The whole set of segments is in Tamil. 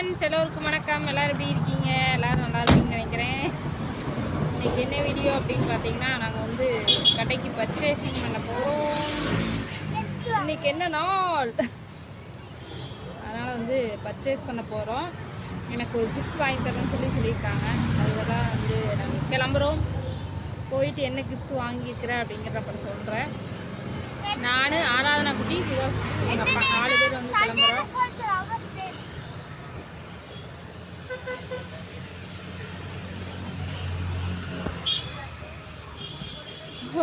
ஃப்ரெண்ட்ஸ் எல்லோருக்கும் வணக்கம். எல்லோரும் எப்படி இருக்கீங்க? எல்லோரும் நல்லா இருப்பீங்கன்னு நினைக்கிறேன். இன்னைக்கு என்ன வீடியோ அப்படின்னு பார்த்தீங்கன்னா நாங்கள் வந்து கடைக்கு பர்ச்சேசிங் பண்ண போகிறோம் இன்னைக்கு என்ன நாள்? அதனால் வந்து பர்ச்சேஸ் பண்ண போகிறோம் எனக்கு ஒரு கிஃப்ட் வாங்கி தரேன்னு சொல்லி சொல்லியிருக்காங்க. அதுக்கு தான் வந்து நாங்கள் கிளம்புறோம். போயிட்டு என்ன கிஃப்ட் வாங்கியிருக்கிறேன் அப்படிங்கிறத அப்புறம் சொல்கிறேன் நான் ஆராதனா குட்டி சிவா குட்டி எங்கள் அப்பா நாலு பேர் வந்து கிளம்புறோம்.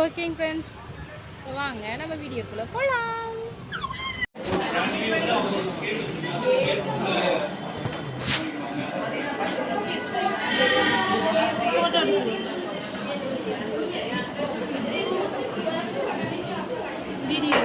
ஓகேங்க ஃப்ரெண்ட்ஸ் வாங்க நம்ம வீடியோக்குள்ளே போகலாம் வீடியோ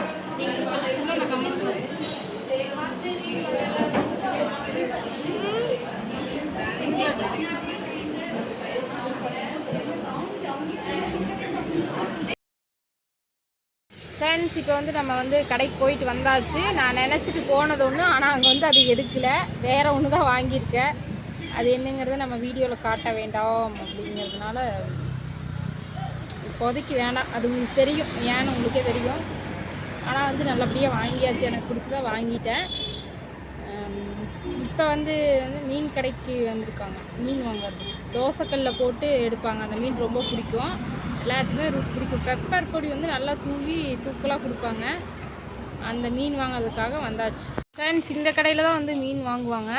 ஃப்ரெண்ட்ஸ் இப்போ வந்து நம்ம வந்து கடைக்கு போயிட்டு வந்தாச்சு. நான் நினச்சிட்டு போனது ஒன்று ஆனால் அங்கே வந்து அது எடுக்கலை. வேறு ஒன்று தான் வாங்கியிருக்கேன். அது என்னங்கிறத நம்ம வீடியோவில் காட்ட வேண்டாம் அப்படிங்கிறதுனால இப்போதைக்கு வேண்டாம் அது உங்களுக்கு தெரியும். ஏன்னு உங்களுக்கே தெரியும். ஆனால் வந்து நல்லபடியாக வாங்கியாச்சு. எனக்கு பிடிச்சதா வாங்கிட்டேன். இப்போ வந்து வந்து மீன் கடைக்கு வந்திருக்காங்க. மீன் வாங்குறது. தோசைக்கல்லில் போட்டு எடுப்பாங்க. அந்த மீன் ரொம்ப பிடிக்கும். எல்லாத்துக்குமே பிடிக்கும். பெப்பர் பொடி வந்து நல்லா தூவி தூக்கலாக கொடுப்பாங்க. அந்த மீன் வாங்குறதுக்காக வந்தாச்சு. ஃப்ரெண்ட்ஸ் இந்த கடையில் தான் வந்து மீன் வாங்குவாங்க.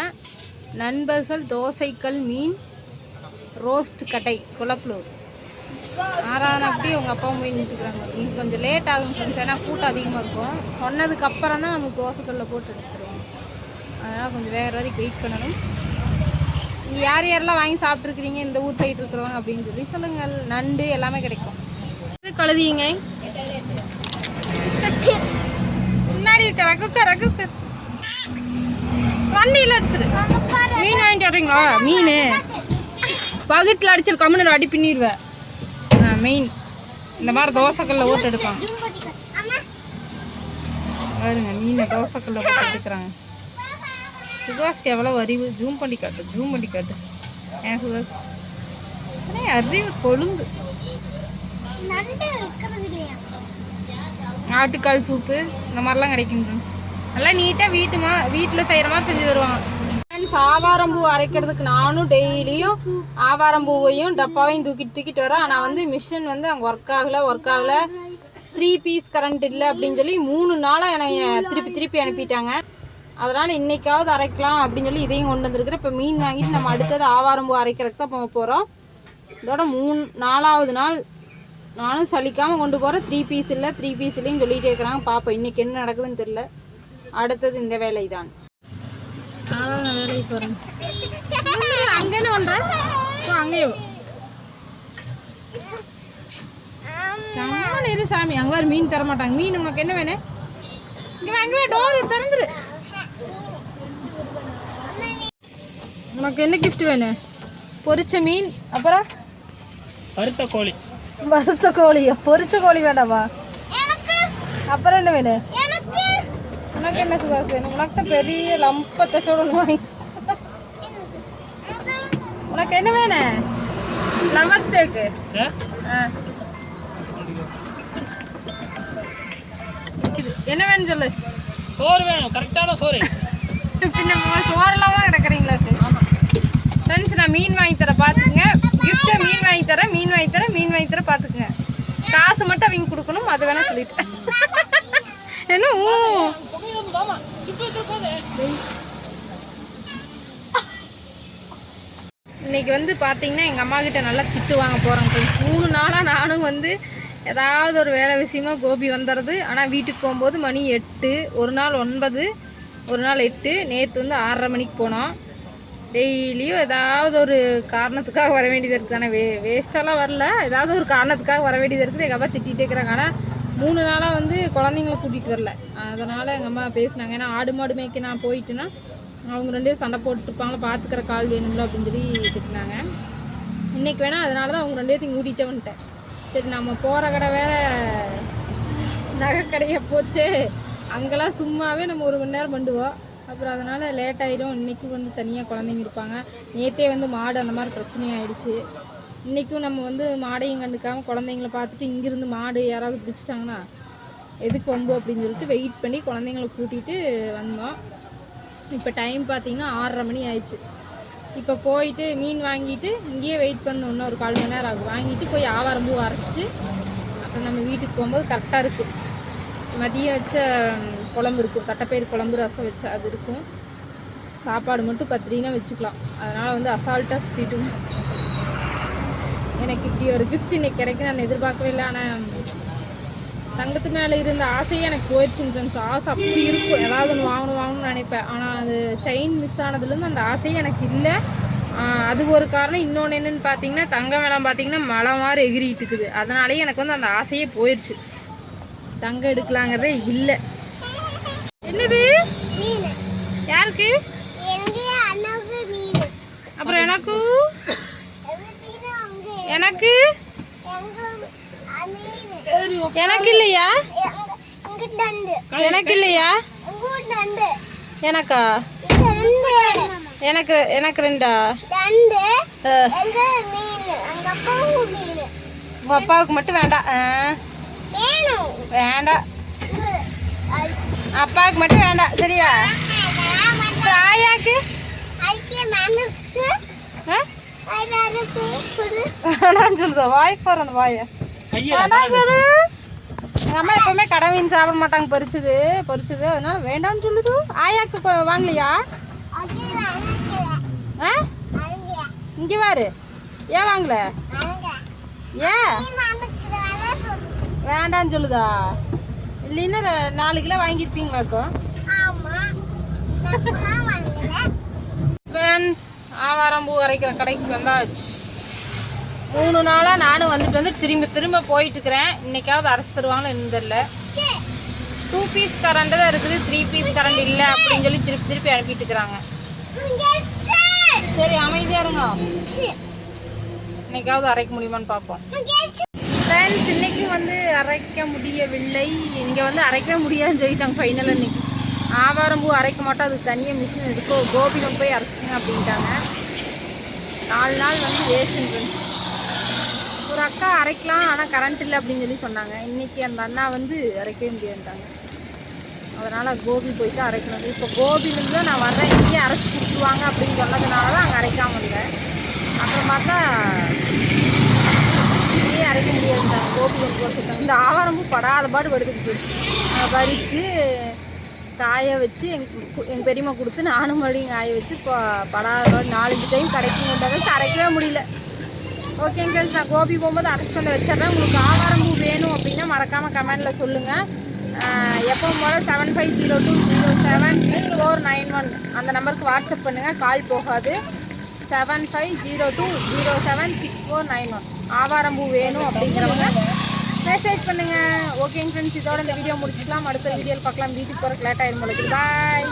நண்பர்கள் தோசைக்கல் மீன் ரோஸ்ட் கடை குளப்பலூர் ஆறாவது அப்படியே உங்கள் அப்பாவும் போய் நின்றுக்கிறாங்க இன்னைக்கு கொஞ்சம் லேட் ஆகும் ஃப்ரெண்ட்ஸ் ஏன்னா கூட்டம் அதிகமாக இருக்கும். சொன்னதுக்கு அப்புறம் தான் நமக்கு தோசைக்கல்லில் போட்டு எடுத்துருவோம். அதனால் கொஞ்சம் வேறு வரைக்கும் வெயிட் பண்ணணும். இங்கே யார் யாரெல்லாம் வாங்கி சாப்பிட்ருக்குறீங்க இந்த ஊர் சைடு இருக்கிறவங்க அப்படின்னு சொல்லி சொல்லுங்கள். நண்டு எல்லாமே கிடைக்கும். இது கழுதிங்க. முன்னாடி இருக்க ரகுக்க ரகுக்க. வண்டியில் அடிச்சிரு. மீன் வாங்கிட்டு வர்றீங்களா? மீன். பகுட்டில் அடிச்சிரு கம்முன்னு அடி பின்னிடுவேன் மீன். இந்த மாதிரி தோசைக்கல்ல ஓட்டு எடுப்பாங்க பாருங்க மீனை தோசைக்கல்ல போட்டு எடுக்கிறாங்க. சுகாஸ்க்கு எவ்வளோ அறிவு? ஜூம் பண்ணி காட்டு ஜூம் பண்ணி காட்டு. ஏன் சுகாஸ் ஆனால் அறிவு கொழுந்து. ஆட்டுக்கால் சூப்பு இந்த மாதிரிலாம் கிடைக்கும் ஃப்ரெண்ட்ஸ் நல்லா நீட்டாக வீட்டு மா வீட்டில் செய்கிற மாதிரி செஞ்சு தருவாங்க. ஃப்ரெண்ட்ஸ் ஆவாரம் பூ அரைக்கிறதுக்கு நானும் டெய்லியும் ஆவாரம் பூவையும் டப்பாவையும் தூக்கிட்டு தூக்கிட்டு வரேன். ஆனால் வந்து மிஷின் வந்து அங்கே ஒர்க் ஆகலை ஒர்க் ஆகலை. த்ரீ பீஸ் கரண்ட் இல்லை அப்படின்னு சொல்லி மூணு நாளாக என்னை திருப்பி திருப்பி அனுப்பிட்டாங்க. அதனால் இன்னைக்காவது அரைக்கலாம் அப்படின்னு சொல்லி இதையும் கொண்டு வந்திருக்கிறேன். இப்போ மீன் வாங்கிட்டு நம்ம அடுத்தது ஆவாரம் பூ அரைக்கிறதுக்கு தான் போக போகிறோம் இதோட மூணு நாலாவது நாள் நானும் சலிக்காமல் கொண்டு போகிறேன் த்ரீ பீஸ் இல்லை த்ரீ பீஸ் இல்லைன்னு சொல்லிகிட்டே இருக்கிறாங்க. பார்ப்போம் இன்னைக்கு என்ன நடக்குதுன்னு தெரியல. அடுத்தது இந்த வேலை தான் வேலைக்கு போகிறேன் அங்கே என்ன பண்ணுறேன் அங்கேயோ சாமி. அங்கே மீன் தர மாட்டாங்க மீன் உனக்கு என்ன வேணும்? இங்கே அங்கே டோர் திறந்துரு. உனக்கு என்ன கிஃப்ட் வேணும் பொரிச்ச மீன் அப்புறம்? வறுத்த கோழி. வறுத்த கோழியா? பொரிச்ச கோழி வேண்டாமா? அப்புறம் என்ன வேணும் உனக்கு என்ன சுகாஸ் வேணும் உனக்கு தான் பெரிய லம்பத்தை சொல்லணும் வாங்கி உனக்கு என்ன வேணும் லவர் ஸ்டேக்கு. என்ன வேணும் சொல்லு? சோறு வேணும் கரெக்டான சோறு. பின்ன மொ- சோறெல்லாம் தான் கிடக்குறீங்களா ஃப்ரெண்ட்ஸ் நான் மீன் வாங்கி தரேன் பார்த்துக்குங்க கிஃப்ட்டை மீன் வாங்கி தரேன் மீன் வாங்கி தரேன் மீன் வாங்கி தரேன் பார்த்துக்குங்க காசு மட்டும் அவங்க கொடுக்கணும் அது வேணா சொல்லிட்டேன். என்ன ஊ. இன்னைக்கு வந்து பார்த்தீங்கன்னா எங்கள் அம்மா கிட்ட நல்லா திட்டு வாங்க போகிறோம் மூணு நாளாக நானும் வந்து ஏதாவது ஒரு வேலை விஷயமா கோபி வந்துடுது ஆனால் வீட்டுக்கு போகும்போது மணி எட்டு ஒரு நாள் ஒன்பது ஒரு நாள் எட்டு. நேற்று வந்து ஆறரை மணிக்கு போனோம். டெய்லியும் ஏதாவது ஒரு காரணத்துக்காக வர வேண்டியது இருக்குது. ஆனால் வே வேஸ்ட்டாலாம் வரல. ஏதாவது ஒரு காரணத்துக்காக வர வேண்டியது இருக்குது. எங்கள் அப்பா திட்டிகிட்டே இருக்கிறாங்க. ஆனால் மூணு நாளாக வந்து குழந்தைங்கள கூட்டிகிட்டு வரல. அதனால் எங்கள் அம்மா பேசினாங்க. ஏன்னா ஆடு மாடு மேய்க்க நான் போயிட்டுன்னா அவங்க ரெண்டு பேரும் சண்டை போட்டுருப்பாங்களா பார்த்துக்கிற கால் வேணும்ல அப்படின்னு சொல்லி திட்டினாங்க. இன்றைக்கி வேணால் அதனால தான் அவங்க ரெண்டு பேர்த்தையும் கூட்டிகிட்டே வந்துட்டேன். சரி நம்ம போகிற கடை வேற நகை கடையை போச்சு. அங்கெல்லாம் சும்மாவே நம்ம ஒரு மணி நேரம் பண்ணுவோம் அப்புறம் அதனால் லேட் ஆகிடும் இன்றைக்கும் வந்து தனியாக குழந்தைங்க இருப்பாங்க. நேற்றே வந்து மாடு அந்த மாதிரி பிரச்சனை ஆயிடுச்சு இன்றைக்கும் நம்ம வந்து மாடையும் கண்டுக்காமல் குழந்தைங்கள பார்த்துட்டு இங்கேருந்து மாடு யாராவது பிடிச்சிட்டாங்கன்னா எதுக்கு வம்பு அப்படின்னு சொல்லிட்டு வெயிட் பண்ணி குழந்தைங்கள கூட்டிகிட்டு வந்தோம். இப்போ டைம் பார்த்திங்கன்னா ஆறரை மணி ஆயிடுச்சு. இப்போ போயிட்டு மீன் வாங்கிட்டு இங்கேயே வெயிட் பண்ணணும். இன்னும் ஒரு கால் மணி நேரம் ஆகும். வாங்கிட்டு போய் ஆவாரம்பூ அரைச்சிட்டு அப்புறம் நம்ம வீட்டுக்கு போகும்போது கரெக்டாக இருக்கும் மதியம் வச்ச குழம்பு இருக்கும். தட்டைப்பயிறு குழம்பு ரசம் வச்சு அது இருக்கும். சாப்பாடு மட்டும் பத்திரினா வச்சுக்கலாம். அதனால் வந்து அசால்ட்டாக சுற்றிட்டு எனக்கு இப்படி ஒரு கிஃப்ட் இன்னைக்கு கிடைக்கும் நான் எதிர்பார்க்கவே இல்லை. ஆனால் தங்கத்து மேலே இருந்த ஆசையே எனக்கு போயிடுச்சுன்னு ஃப்ரெண்ட்ஸ் ஆசை அப்படி இருக்கும். ஏதாவது ஒன்று வாங்கணும் வாங்கணும்னு நினைப்பேன். ஆனால் அது செயின் மிஸ் ஆனதுலேருந்து அந்த ஆசையே எனக்கு இல்லை. அது ஒரு காரணம். இன்னொன்று என்னென்னு பார்த்தீங்கன்னா தங்க மேலே பார்த்தீங்கன்னா மலை மாதிரி எகிரிட்டு இருக்குது. அதனாலேயே எனக்கு வந்து அந்த ஆசையே போயிடுச்சு தங்கம் எடுக்கலாங்கிறதே இல்லை. என்னது? மீன். யாருக்கு? எங்க? அண்ணாவுக்கு மீன். அப்புறம் எனக்கு? எனக்கு எனக்கு இல்லையா? எங்க இங்க தண்டு. எனக்கு இல்லையா? எனக்கா? எனக்கு எனக்கு ரெண்டா? தண்டு. அஹ், எங்க மீன்? அங்க அப்பாவும் மீன். உங்க அப்பாவுக்கு மட்டும் வேண்டாம். வேண்டாம். அப்பாவுக்கு மட்டும் வேண்டாம் சரியா? நான் ஆயாக்கு? வேணாம்னு சொல்லுதா? வாய் போகிற அந்த வாயை. எங்கள் அம்மா எப்பவுமே கடை மீன் சாப்பிட மாட்டாங்க பொரிச்சது பொரிச்சது அதனால வேண்டாம்னு சொல்லுது. ஆயாக்கு வாங்கலையா? ஆ? அங்க இங்கே வாரு. ஏன் வாங்கல? ஏன்? வேண்டாம்னு சொல்லுதா? இல்லைன்னா நாலு கிலோ வாங்கியிருப்பீங்களாக்கும் ஃப்ரெண்ட்ஸ் ஆவாரம்பூ அரைக்கிற கடைக்கு வந்தாச்சு. மூணு நாளாக நானும் வந்துட்டு வந்து திரும்ப திரும்ப போயிட்டு இருக்கிறேன் இன்னைக்காவது அரைச்சி தருவாங்களா தெரியல. சரி டூ பீஸ் கரண்ட் தான் இருக்குது. த்ரீ பீஸ் கரண்ட் இல்லை அப்படின்னு சொல்லி திருப்பி திருப்பி அனுப்பிட்டு இருக்கிறாங்க சரி அமைதியாக இருங்க. இன்னைக்காவது அரைக்க முடியுமான்னு பார்ப்போம். ஃப்ரெண்ட்ஸ் இன்னைக்கும் வந்து அரைக்க முடியவில்லை. இங்கே வந்து அரைக்கவே முடியாதுன்னு சொல்லிட்டாங்க ஃபைனலாக இன்னைக்கு ஆவாரம்பூ அரைக்க மாட்டோம். அதுக்கு தனியாக மிஷின் இருக்கோ. கோபி கொண்டு போய் அரைச்சிங்க அப்படின்ட்டாங்க. நாலு நாள் வந்து வேஸ்ட்டுன்னு ஃப்ரெண்ட்ஸ் ஒரு அக்கா அரைக்கலாம் ஆனால் கரண்ட் இல்லை அப்படின்னு சொல்லி சொன்னாங்க. இன்னைக்கு அந்த அண்ணா வந்து அரைக்கவே முடியாதுட்டாங்க அதனால் கோபி போயிட்டு அரைக்கணும். இப்போ கோபிலேருந்து தான் நான் வர்றேன். இங்கேயே அரைச்சி கொடுத்துருவாங்க அப்படின்னு சொன்னதுனால தான் அங்கே அரைக்காம இருந்தேன். அப்புறம் பார்த்தா அரைக்க முடியாது. கோபி கொண்டு போட்டுருக்காங்க இந்த ஆவாரமும் படாத பாடு படுத்துட்டு போயிடுச்சு பறித்து காய வச்சு எங் எங்கள் பெரியம்மா கொடுத்து நானும் மறுபடியும் காய வச்சு இப்போ படாத பாடு நாலஞ்சு டைம் கடைக்கு கொண்டாங்க அரைக்கவே முடியல. ஓகேங்க ஃப்ரெண்ட்ஸ் நான் கோபி போகும்போது அரைச்சிட்டு வந்து வச்சிடுறேன். உங்களுக்கு ஆவாரம்பூ வேணும் அப்படின்னா மறக்காமல் கமெண்டில் சொல்லுங்கள் எப்பவும் போல் seven five zero two zero seven six four nine one அந்த நம்பருக்கு வாட்ஸ்அப் பண்ணுங்கள் கால் போகாது. Seven five zero two zero seven six four nine one ஆவாரம்பூ வேணும் அப்படிங்கிறவங்க மெசேஜ் பண்ணுங்கள் ஓகேங்க ஃப்ரெண்ட்ஸ் இதோட இந்த வீடியோ முடிச்சுக்கலாம். அடுத்த வீடியோவில் பார்க்கலாம். வீட்டுக்கு போகிறக்கு லேட் ஆயிரும் போல பாய்